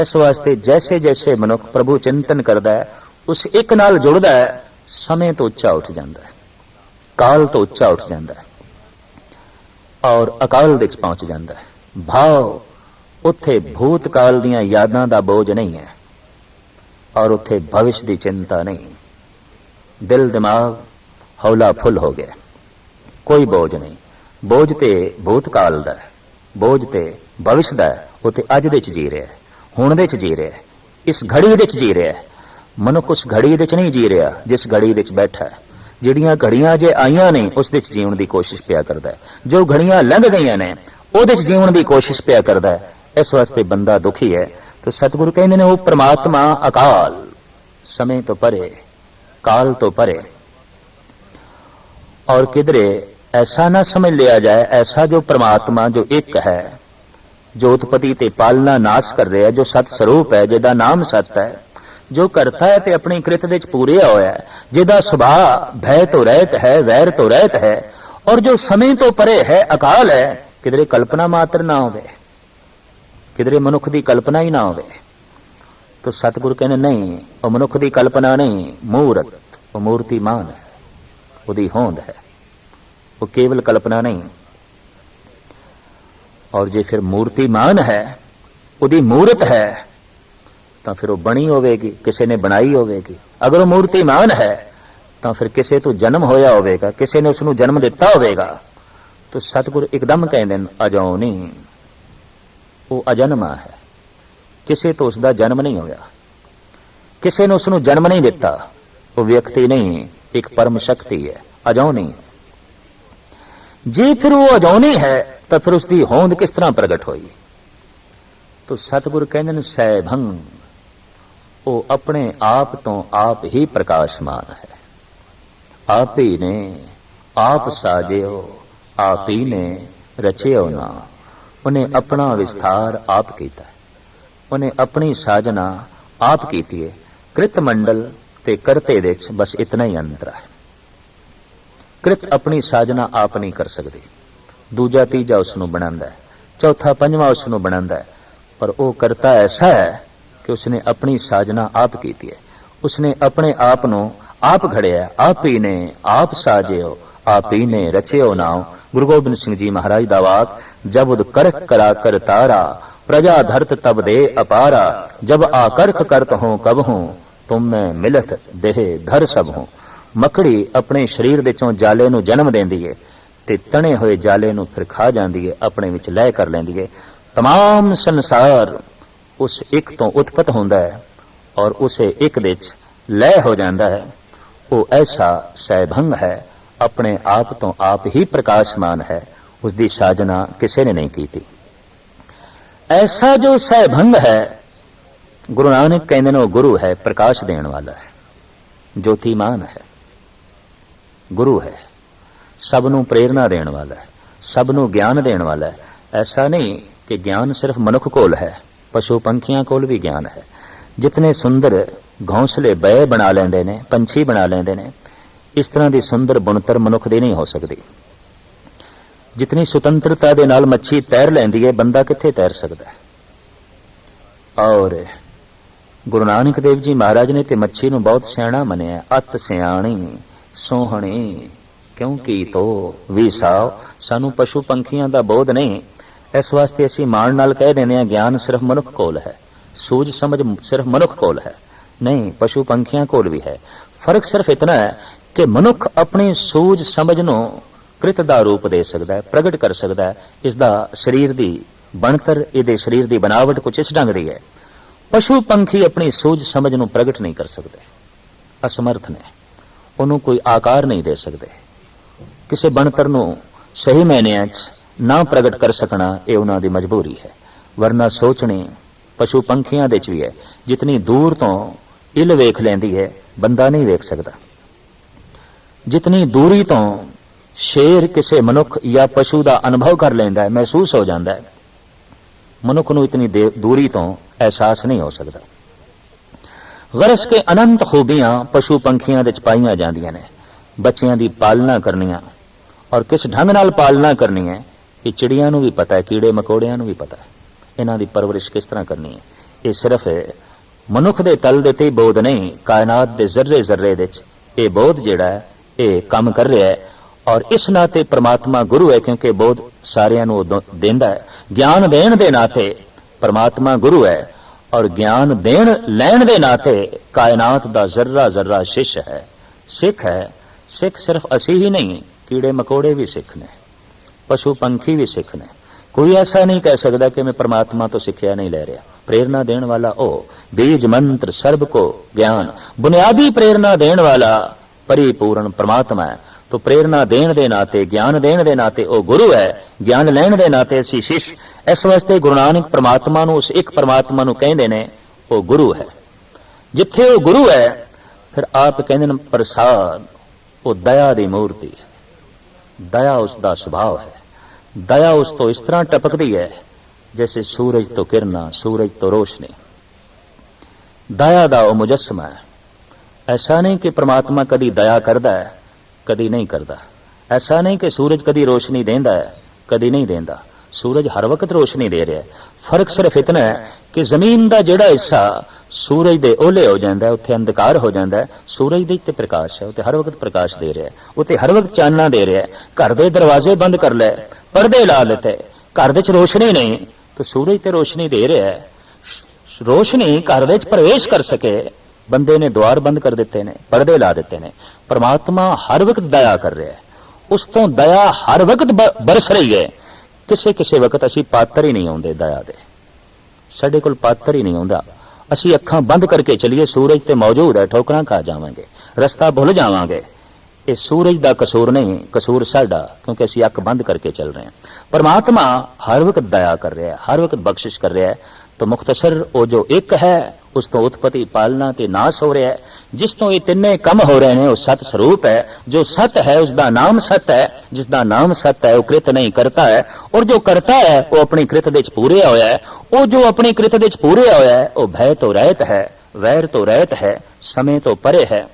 ਇਸ ਵਾਸਤੇ ਜੈਸੇ ਜੈਸੇ ਮਨੁੱਖ ਪ੍ਰਭੂ ਚਿੰਤਨ ਕਰਦਾ ਹੈ, ਉਸ ਇੱਕ ਨਾਲ ਜੁੜਦਾ ਹੈ, ਸਮੇਂ ਤੋਂ ਉੱਚਾ ਉੱਠ ਜਾਂਦਾ ਹੈ, ਕਾਲ ਤੋਂ ਉੱਚਾ ਉੱਠ ਜਾਂਦਾ ਹੈ ਔਰ ਅਕਾਲ ਵਿੱਚ ਪਹੁੰਚ ਜਾਂਦਾ ਹੈ। ਭਾਵ ਉੱਥੇ ਭੂਤ ਕਾਲ ਦੀਆਂ ਯਾਦਾਂ ਦਾ ਬੋਝ ਨਹੀਂ ਹੈ ਔਰ ਉੱਥੇ ਭਵਿਸ਼ ਦੀ ਚਿੰਤਾ ਨਹੀਂ। ਦਿਲ ਦਿਮਾਗ ਹੌਲਾ ਫੁੱਲ ਹੋ ਗਿਆ ਕੋਈ ਬੋਝ ਨਹੀਂ। ਬੋਝ ਤੇ ਭੂਤਕਾਲ ਦਾ ਬੋਝ ਤੇ ਭਵਿਸ਼ ਦਾ ਉੱਥੇ ਅੱਜ ਦੇ ਚ ਜੀ ਰਿਹਾ ਹੁਣ ਦੇ ਚ ਜੀ ਰਿਹਾ ਹੈ। ਇਸ ਘੜੀ ਦੇ ਚ ਜੀ ਰਿਹਾ ਹੈ। ਮਨੁੱਖ ਉਸ ਘੜੀ ਦੇ ਚ ਨਹੀਂ ਜੀ ਰਿਹਾ, ਜਿਸ ਘੜੀ ਦੇ ਵਿੱਚ ਬੈਠਾ ਹੈ। ਜਿਹੜੀਆਂ ਘੜੀਆਂ ਜੇ ਆਈਆਂ ਨੇ, ਉਸ ਦੇ ਚ ਜੀਉਣ ਦੀ ਕੋਸ਼ਿਸ਼ ਪਿਆ ਕਰਦਾ ਹੈ। ਜੋ ਘੜੀਆਂ ਲੰਘ ਗਈਆਂ ਨੇ, ਉਹਦੇ ਚ ਜੀਉਣ ਦੀ ਕੋਸ਼ਿਸ਼ ਪਿਆ ਕਰਦਾ ਹੈ। ਇਸ ਵਾਸਤੇ ਬੰਦਾ ਦੁਖੀ ਹੈ। ਤੇ ਸਤਿਗੁਰੂ ਕਹਿੰਦੇ ਨੇ, ਉਹ ਪ੍ਰਮਾਤਮਾ ਅਕਾਲ, ਸਮੇਂ ਤੋਂ ਪਰੇ, ਕਾਲ ਤੋਂ ਪਰੇ। ਔਰ ਕਿਧਰੇ ਐਸਾ ਨਾ ਸਮਝ ਲਿਆ ਜਾਏ, ਐਸਾ ਜੋ ਪ੍ਰਮਾਤਮਾ ਜੋ ਇੱਕ ਹੈ ਜੋ ਉਤਪਤੀ ਤੇ ਪਾਲਣਾ ਨਾਸ਼ ਕਰ ਰਿਹਾ ਜੋ ਸਤ ਸਰੂਪ ਹੈ, ਜਿਹਦਾ ਨਾਮ ਸਤ ਹੈ, ਜੋ ਕਰਤਾ ਹੈ ਤੇ ਆਪਣੀ ਕ੍ਰਿਤ ਵਿੱਚ ਪੂਰਿਆ ਹੋਇਆ ਹੈ, ਜਿਹਦਾ ਸੁਭਾਅ ਭੈ ਤੋਂ ਰਹਿਤ ਹੈ, ਵੈਰ ਤੋਂ ਰਹਿਤ ਹੈ, ਔਰ ਜੋ ਸਮੇਂ ਤੋਂ ਪਰੇ ਹੈ, ਅਕਾਲ ਹੈ, ਕਿਧਰੇ ਕਲਪਨਾ ਮਾਤਰ ਨਾ ਹੋਵੇ, ਕਿਧਰੇ ਮਨੁੱਖ ਦੀ ਕਲਪਨਾ ਹੀ ਨਾ ਹੋਵੇ, ਤੋ ਸਤਿਗੁਰੂ ਕਹਿੰਦੇ, ਨਹੀਂ, ਉਹ ਮਨੁੱਖ ਦੀ ਕਲਪਨਾ ਨਹੀਂ, ਮੂਰਤ, ਉਹ ਮੂਰਤੀਮਾਨ ਹੈ, ਉਹਦੀ ਹੋਂਦ ਹੈ, ਉਹ ਕੇਵਲ ਕਲਪਨਾ ਨਹੀਂ ਔਰ ਜੇ ਫਿਰ ਮੂਰਤੀਮਾਨ ਹੈ, ਉਹਦੀ ਮੂਰਤ ਹੈ, ਤਾਂ ਫਿਰ ਉਹ ਬਣੀ ਹੋਵੇਗੀ, ਕਿਸੇ ਨੇ ਬਣਾਈ ਹੋਵੇਗੀ। ਅਗਰ ਉਹ ਮੂਰਤੀਮਾਨ ਹੈ, ਤਾਂ ਫਿਰ ਕਿਸੇ ਤੋਂ ਜਨਮ ਹੋਇਆ ਹੋਵੇਗਾ, ਕਿਸੇ ਨੇ ਉਸ ਨੂੰ ਜਨਮ ਦਿੱਤਾ ਹੋਵੇਗਾ। ਤਾਂ ਸਤਿਗੁਰ ਇੱਕਦਮ ਕਹਿੰਦੇ ਨੇ ਅਜੋ ਨਹੀਂ ਉਹ ਅਜਨਮਾ ਹੈ। ਕਿਸੇ ਤੋਂ ਉਸ ਦਾ ਜਨਮ ਨਹੀਂ ਹੋਇਆ। ਕਿਸੇ ਨੇ ਉਸ ਨੂੰ ਜਨਮ ਨਹੀਂ ਦਿੱਤਾ। ਉਹ ਵਿਅਕਤੀ ਨਹੀਂ, ਇੱਕ ਪਰਮ ਸ਼ਕਤੀ ਹੈ। ਅਜੋ ਨਹੀਂ ਜੇ ਫਿਰ ਉਹ ਅਜੌਨੀ ਹੈ ਤਾਂ ਫਿਰ ਉਸ ਦੀ ਹੋਂਦ ਕਿਸ ਤਰ੍ਹਾਂ ਪ੍ਰਗਟ ਹੋਈ? ਤੋ ਸਤਿਗੁਰ ਕਹਿੰਦੇ ਨੇ ਸੈਭੰ ਉਹ ਆਪਣੇ ਆਪ ਤੋਂ ਆਪ ਹੀ ਪ੍ਰਕਾਸ਼ਮਾਨ ਹੈ। ਆਪ ਹੀ ਨੇ, ਆਪ ਸਾਜਿਓ, ਆਪ ਹੀ ਨੇ, ਰਚਿਓ ਨਾ। ਉਹਨੇ ਆਪਣਾ ਵਿਸਥਾਰ ਆਪ ਕੀਤਾ ਉਹਨੇ ਆਪਣੀ ਸਾਜਨਾ ਆਪ ਕੀਤੀ ਹੈ। ਕ੍ਰਿਤ ਮੰਡਲ ਤੇ ਕਰਤੇ ਦੇ ਵਿੱਚ ਬਸ ਇਤਨਾ ਹੀ ਅੰਤਰ ਹੈ। ਕ੍ਰਿਤ ਆਪਣੀ ਸਾਜਨਾ ਆਪ ਨਹੀਂ ਕਰ ਸਕਦੀ। ਦੂਜਾ ਤੀਜਾ ਉਸ ਨੂੰ ਬਣਾਉਂਦਾ ਹੈ। ਚੌਥਾ, ਪੰਜਵਾਂ ਉਸ ਨੂੰ ਬਣਾਉਂਦਾ ਹੈ। ਪਰ ਉਹ ਕਰਤਾ ਐਸਾ ਹੈ ਕਿ ਉਸਨੇ ਆਪਣੀ ਸਾਜਨਾ ਆਪ ਕੀਤੀ ਹੈ। ਉਸਨੇ ਆਪਣੇ ਆਪ ਨੂੰ ਆਪ ਘੜਿਆ ਆਪ ਹੀ ਨੇ ਆਪ ਸਾਜਿਓ, ਆਪ ਹੀ ਨੇ ਰਚਿਓ ਨਾਮ ਗੁਰੂ ਗੋਬਿੰਦ ਸਿੰਘ ਜੀ ਮਹਾਰਾਜ ਦਾ ਵਾਕ, ਜਬ ਕਰਕ ਕਰਾ ਕਰ ਤਾਰਾ, ਪ੍ਰਜਾ ਧਰਤ ਤਬ ਦੇ ਅਪਾਰਾ। ਜਬ ਆਕਰਖ ਕਰਤ ਹੋ ਕਬ ਹੂੰ, ਤੁਮ ਮੈਂ ਮਿਲਤ ਦੇਹ ਧਰ ਸਭ ਹੂੰ। ਮਕੜੀ ਆਪਣੇ ਸਰੀਰ ਦੇ ਚੋਂ ਜਾਲੇ ਨੂੰ ਜਨਮ ਦਿੰਦੀ ਏ। ਤੇ ਤਣੇ ਹੋਏ ਜਾਲੇ ਨੂੰ ਫਿਰ ਖਾ ਜਾਂਦੀ ਏ ਆਪਣੇ ਵਿੱਚ ਲੈ ਕਰ ਲੈਂਦੀ ਏ तमाम ਸੰਸਾਰ ਉਸ ਇੱਕ ਤੋਂ ਉਤਪਤ ਹੁੰਦਾ ਹੈ ਔਰ ਉਸੇ ਇੱਕ ਦੇ ਵਿੱਚ ਲੈ ਹੋ ਜਾਂਦਾ ਹੈ ਉਹ ਐਸਾ ਸੈਭੰਗ ਹੈ ਆਪਣੇ ਆਪ ਤੋਂ ਆਪ ਹੀ ਪ੍ਰਕਾਸ਼ਮਾਨ ਹੈ ਉਸ ਦੀ ਸਾਜਨਾ ਕਿਸੇ ਨੇ ਨਹੀਂ ਕੀਤੀ ਐਸਾ ਜੋ ਸੈਭੰਗ ਹੈ ਗੁਰੂ ਨਾਨਕ ਕਹਿੰਦੇ ਨੇ ਉਹ ਗੁਰੂ ਹੈ ਪ੍ਰਕਾਸ਼ ਦੇਣ ਵਾਲਾ ਹੈ ਜੋਤੀਮਾਨ ਹੈ ਗੁਰੂ ਹੈ ਸਭ ਨੂੰ ਪ੍ਰੇਰਣਾ ਦੇਣ ਵਾਲਾ ਹੈ ਸਭ ਨੂੰ ਗਿਆਨ ਦੇਣ ਵਾਲਾ ਹੈ। ਐਸਾ ਨਹੀਂ ਕਿ ਗਿਆਨ ਸਿਰਫ ਮਨੁੱਖ ਕੋਲ ਹੈ, ਪਸ਼ੂ ਪੰਖੀਆਂ ਕੋਲ ਵੀ ਗਿਆਨ ਹੈ। ਜਿਤਨੇ ਸੁੰਦਰ ਘੌਂਸਲੇ ਬੈ ਬਣਾ ਲੈਂਦੇ ਨੇ, ਪੰਛੀ ਬਣਾ ਲੈਂਦੇ ਨੇ, ਇਸ ਤਰ੍ਹਾਂ ਦੀ ਸੁੰਦਰ ਬੁਣਤਰ ਮਨੁੱਖ ਦੀ ਨਹੀਂ ਹੋ ਸਕਦੀ। ਜਿਤਨੀ ਸੁਤੰਤਰਤਾ ਦੇ ਨਾਲ ਮੱਛੀ ਤੈਰ ਲੈਂਦੀ ਹੈ, ਬੰਦਾ ਕਿੱਥੇ ਤੈਰ ਸਕਦਾ ਹੈ? ਔਰ ਗੁਰੂ ਨਾਨਕ ਦੇਵ ਜੀ ਮਹਾਰਾਜ ਨੇ ਤੇ ਮੱਛੀ ਨੂੰ ਬਹੁਤ ਸਿਆਣਾ ਮੰਨਿਆ, ਅਤ ਸਿਆਣੀ, ਸੋਹਣੀ। ਕਿਉਂਕਿ ਤੋ ਵੀ ਸਾਉ ਸਾਨੂੰ ਪਸ਼ੂ ਪੰਖੀਆਂ ਦਾ ਬੋਧ ਨਹੀਂ। ਇਸ ਵਾਸਤੇ ਅਸੀਂ ਮਾਣ ਨਾਲ ਕਹਿ ਦਿੰਦੇ ਹਾਂ, ਗਿਆਨ ਸਿਰਫ ਮਨੁੱਖ ਕੋਲ ਹੈ। ਸੂਝ ਸਮਝ ਸਿਰਫ ਮਨੁੱਖ ਕੋਲ ਹੈ। ਨਹੀਂ, ਪਸ਼ੂ ਪੰਖੀਆਂ ਕੋਲ ਵੀ ਹੈ। ਫ਼ਰਕ ਸਿਰਫ ਇਤਨਾ ਹੈ ਕਿ ਮਨੁੱਖ ਆਪਣੀ ਸੂਝ ਸਮਝ ਨੂੰ ਕ੍ਰਿਤ ਦਾ ਰੂਪ ਦੇ ਸਕਦਾ ਹੈ, ਪ੍ਰਗਟ ਕਰ ਸਕਦਾ ਹੈ। ਇਸ ਦਾ ਸਰੀਰ ਦੀ ਬਣਤਰ, ਇਹਦੇ ਸਰੀਰ ਦੀ ਬਨਾਵਟ ਕੁਝ ਇਸ ਢੰਗ ਦੀ ਹੈ। ਪਸ਼ੂ ਪੰਖੀ ਆਪਣੀ ਸੂਝ ਸਮਝ ਨੂੰ ਪ੍ਰਗਟ ਨਹੀਂ ਕਰ ਸਕਦੇ। ਅਸਮਰਥ ਨੇ। ਉਹਨੂੰ ਕੋਈ ਆਕਾਰ ਨਹੀਂ ਦੇ ਸਕਦੇ। ਕਿਸੇ ਬਣਤਰ ਨੂੰ ਸਹੀ ਮਾਇਨਿਆਂ 'ਚ ਨਾ ਪ੍ਰਗਟ ਕਰ ਸਕਣਾ ਇਹ ਉਹਨਾਂ ਦੀ ਮਜਬੂਰੀ ਹੈ। ਵਰਨਾ ਸੋਚਣੀ ਪਸ਼ੂ ਪੰਖੀਆਂ ਦੇ 'ਚ ਵੀ ਹੈ। ਜਿਤਨੀ ਦੂਰ ਤੋਂ ਇਲ ਵੇਖ ਲੈਂਦੀ ਹੈ, ਬੰਦਾ ਨਹੀਂ ਵੇਖ ਸਕਦਾ। ਜਿਤਨੀ ਦੂਰੀ ਤੋਂ ਸ਼ੇਰ ਕਿਸੇ ਮਨੁੱਖ ਜਾਂ ਪਸ਼ੂ ਦਾ ਅਨੁਭਵ ਕਰ ਲੈਂਦਾ ਹੈ, ਮਹਿਸੂਸ ਹੋ ਜਾਂਦਾ ਹੈ। ਮਨੁੱਖ ਨੂੰ ਇਤਨੀ ਦੂਰੀ ਤੋਂ ਅਹਿਸਾਸ ਨਹੀਂ ਹੋ ਸਕਦਾ। ਗਰਸ ਕੇ ਅਨੰਤ ਖੂਬੀਆਂ ਪਸ਼ੂ ਪੰਖੀਆਂ ਦੇ ਚ ਪਾਈਆਂ ਜਾਂਦੀਆਂ ਨੇ। ਬੱਚਿਆਂ ਦੀ ਪਾਲਣਾ ਕਰਨੀਆਂ ਔਰ ਕਿਸ ਢੰਗ ਨਾਲ ਪਾਲਣਾ ਕਰਨੀ ਹੈ, ਇਹ ਚਿੜੀਆਂ ਨੂੰ ਵੀ ਪਤਾ ਹੈ, ਕੀੜੇ ਮਕੌੜਿਆਂ ਨੂੰ ਵੀ ਪਤਾ ਹੈ। ਇਹਨਾਂ ਦੀ ਪਰਵਰਿਸ਼ ਕਿਸ ਤਰ੍ਹਾਂ ਕਰਨੀ ਹੈ? ਇਹ ਸਿਰਫ ਮਨੁੱਖ ਦੇ ਤਲ ਦੇ ਤੇ ਬੋਧ ਨਹੀਂ, ਕਾਇਨਾਤ ਦੇ ਜ਼ਰਰੇ ਜ਼ਰਰੇ ਦੇ ਵਿੱਚ ਇਹ ਬੋਧ ਜਿਹੜਾ ਹੈ, ਇਹ ਕੰਮ ਕਰ ਰਿਹਾ ਹੈ। ਔਰ ਇਸ ਨਾਤੇ ਪ੍ਰਮਾਤਮਾ ਗੁਰੂ ਹੈ, ਕਿਉਂਕਿ ਬੋਧ ਸਾਰਿਆਂ ਨੂੰ ਉਹ ਦਿੰਦਾ ਹੈ। ਗਿਆਨ ਦੇਣ ਦੇ ਨਾਤੇ ਪ੍ਰਮਾਤਮਾ ਗੁਰੂ ਹੈ, ਔਰ ਗਿਆਨ ਦੇਣ, ਲੈਣ ਦੇ ਨਾਤੇ ਕਾਇਨਾਤ ਦਾ ਜ਼ਰਰਾ ਜ਼ਰਰਾ ਸ਼ਿਸ਼ ਹੈ। ਸਿੱਖ ਹੈ, ਸਿੱਖ ਸਿਰਫ ਅਸੀਂ ਹੀ ਨਹੀਂ ਕੀੜੇ ਮਕੌੜੇ ਵੀ ਸਿੱਖ ਨੇ ਪਸ਼ੂ ਪੰਖੀ ਵੀ ਸਿੱਖ ਨੇ ਕੋਈ ਐਸਾ ਨਹੀਂ ਕਹਿ ਸਕਦਾ ਕਿ ਮੈਂ ਪ੍ਰਮਾਤਮਾ ਤੋਂ ਸਿੱਖਿਆ ਨਹੀਂ ਲੈ ਰਿਹਾ। ਪ੍ਰੇਰਣਾ ਦੇਣ ਵਾਲਾ ਉਹ, ਬੀਜ ਮੰਤਰ ਸਰਬ ਕੋ ਗਿਆਨ। ਬੁਨਿਆਦੀ ਪ੍ਰੇਰਣਾ ਦੇਣ ਵਾਲਾ ਪਰਿਪੂਰਨ ਪ੍ਰਮਾਤਮਾ ਹੈ। ਤੋ ਪ੍ਰੇਰਣਾ ਦੇਣ ਦੇ ਨਾਤੇ, ਗਿਆਨ ਦੇਣ ਦੇ ਨਾਤੇ ਉਹ ਗੁਰੂ ਹੈ। ਗਿਆਨ ਲੈਣ ਦੇ ਨਾਤੇ ਅਸੀਂ ਸ਼ਿਸ਼। ਇਸ ਵਾਸਤੇ ਗੁਰੂ ਨਾਨਕ ਪ੍ਰਮਾਤਮਾ ਨੂੰ, ਉਸ ਇੱਕ ਪ੍ਰਮਾਤਮਾ ਨੂੰ ਕਹਿੰਦੇ ਨੇ, ਉਹ ਗੁਰੂ ਹੈ। ਜਿੱਥੇ ਉਹ ਗੁਰੂ ਹੈ, ਫਿਰ ਆਪ ਕਹਿੰਦੇ ਨੇ ਪ੍ਰਸਾਦ, ਉਹ ਦਇਆ ਦੀ ਮੂਰਤੀ ਹੈ। ਦਇਆ ਉਸ ਦਾ ਸੁਭਾਅ ਹੈ। ਦਇਆ ਉਸ ਤੋਂ ਇਸ ਤਰ੍ਹਾਂ ਟਪਕਦੀ ਹੈ, ਜੈਸੇ ਸੂਰਜ ਤੋਂ ਕਿਰਨਾਂ, ਸੂਰਜ ਤੋਂ ਰੋਸ਼ਨੀ। ਦਇਆ ਦਾ ਉਹ ਮੁਜੱਸਮਾ ਹੈ। ਐਸਾ ਨਹੀਂ ਕਿ ਪ੍ਰਮਾਤਮਾ ਕਦੀ ਦਇਆ ਕਰਦਾ ਹੈ, ਕਦੀ ਨਹੀਂ ਕਰਦਾ। ਐਸਾ ਨਹੀਂ ਕਿ ਸੂਰਜ ਕਦੀ ਰੋਸ਼ਨੀ ਦਿੰਦਾ ਹੈ, ਕਦੀ ਨਹੀਂ ਦਿੰਦਾ। ਸੂਰਜ ਹਰ ਵਕਤ ਰੋਸ਼ਨੀ ਦੇ ਰਿਹਾ ਹੈ। ਫ਼ਰਕ ਸਿਰਫ ਇਤਨਾ ਹੈ ਕਿ ਜ਼ਮੀਨ ਦਾ ਜਿਹੜਾ ਹਿੱਸਾ ਸੂਰਜ ਦੇ ਓਲੇ ਹੋ ਜਾਂਦਾ ਉੱਥੇ ਅੰਧਕਾਰ ਹੋ ਜਾਂਦਾ ਸੂਰਜ ਦੇ ਉੱਤੇ ਪ੍ਰਕਾਸ਼ ਹੈ, ਉੱਤੇ ਹਰ ਵਕਤ ਪ੍ਰਕਾਸ਼ ਦੇ ਰਿਹਾ ਹੈ। ਉੱਤੇ ਹਰ ਵਕਤ ਚਾਨਣਾ ਦੇ ਰਿਹਾ ਘਰ ਦੇ ਦਰਵਾਜ਼ੇ ਬੰਦ ਕਰ ਲੈ ਪਰਦੇ ਲਾ ਲਤੇ। ਘਰ ਦੇ ਵਿੱਚ ਰੋਸ਼ਨੀ ਨਹੀਂ, ਤਾਂ ਸੂਰਜ ਤੇ ਰੋਸ਼ਨੀ ਦੇ ਰਿਹਾ ਹੈ। ਰੋਸ਼ਨੀ ਘਰ ਦੇ ਵਿੱਚ ਪ੍ਰਵੇਸ਼ ਕਰ ਸਕੇ। ਬੰਦੇ ਨੇ ਦੁਆਰ ਬੰਦ ਕਰ ਦਿੱਤੇ ਨੇ, ਪਰਦੇ ਲਾ ਦਿੱਤੇ ਨੇ। ਪਰਮਾਤਮਾ ਹਰ ਵਕਤ ਦਇਆ ਕਰ ਰਿਹਾ ਹੈ। ਉਸ ਤੋਂ ਦਇਆ ਹਰ ਵਕਤ ਬ- ਬਰਸ ਰਹੀ ਹੈ। ਕਿਸੇ ਕਿਸੇ ਵਕਤ ਅਸੀਂ ਪਾਤਰ ਹੀ ਨਹੀਂ ਆਉਂਦੇ ਦਇਆ ਦੇ। ਸਾਡੇ ਕੋਲ ਪਾਤਰ ਹੀ ਨਹੀਂ ਆਉਂਦਾ ਅਸੀਂ ਅੱਖਾਂ ਬੰਦ ਕਰਕੇ ਚਲੀਏ, ਸੂਰਜ ਤੇ ਮੌਜੂਦ ਹੈ, ਠੋਕਰਾਂ ਖਾ ਜਾਵਾਂਗੇ, ਰਸਤਾ ਭੁੱਲ ਜਾਵਾਂਗੇ। ਇਹ ਸੂਰਜ ਦਾ ਕਸੂਰ ਨਹੀਂ, ਕਸੂਰ ਸਾਡਾ, ਕਿਉਂਕਿ ਅਸੀਂ ਅੱਖ ਬੰਦ ਕਰਕੇ ਚੱਲ ਰਹੇ ਹਾਂ। ਪਰਮਾਤਮਾ ਹਰ ਵਕਤ ਦਇਆ ਕਰ ਰਿਹਾ ਹੈ, ਹਰ ਵਕਤ ਬਖਸ਼ਿਸ਼ ਕਰ ਰਿਹਾ ਹੈ। ਤਾਂ ਮੁਖਤਸਰ ਉਹ ਜੋ ਇੱਕ ਹੈ ਉਸ ਤੋਂ ਉਤਪਤੀ ਪਾਲਣਾ ਤੇ ਨਾਸ ਹੋ ਰਿਹਾ ਹੈ। ਜਿਸ ਤੋਂ ਇਹ ਤਿੰਨੇ ਕੰਮ ਹੋ ਰਹੇ ਨੇ, ਉਹ ਸਤ ਸਰੂਪ ਹੈ। ਜੋ ਸਤ ਹੈ ਉਸ ਦਾ ਨਾਮ ਸਤ ਹੈ। ਜਿਸ ਦਾ ਨਾਮ ਸਤ ਹੈ, ਉਹ ਕ੍ਰਿਤ ਨਹੀਂ ਕਰਤਾ ਹੈ। ਔਰ ਜੋ ਕਰਤਾ ਹੈ, ਉਹ ਆਪਣੀ ਕ੍ਰਿਤ ਦੇ ਵਿੱਚ ਪੂਰੇ ਹੋਇਆ ਹੈ। ਉਹ ਜੋ ਆਪਣੀ ਕ੍ਰਿਤ ਦੇ ਵਿੱਚ ਪੂਰੇ ਹੋਇਆ ਹੈ, ਉਹ ਭੈ ਤੋਂ ਰਹਿਤ ਹੈ, ਵੈਰ ਤੋਂ ਰਹਿਤ ਹੈ, ਸਮੇਂ ਤੋਂ ਪਰੇ ਹੈ।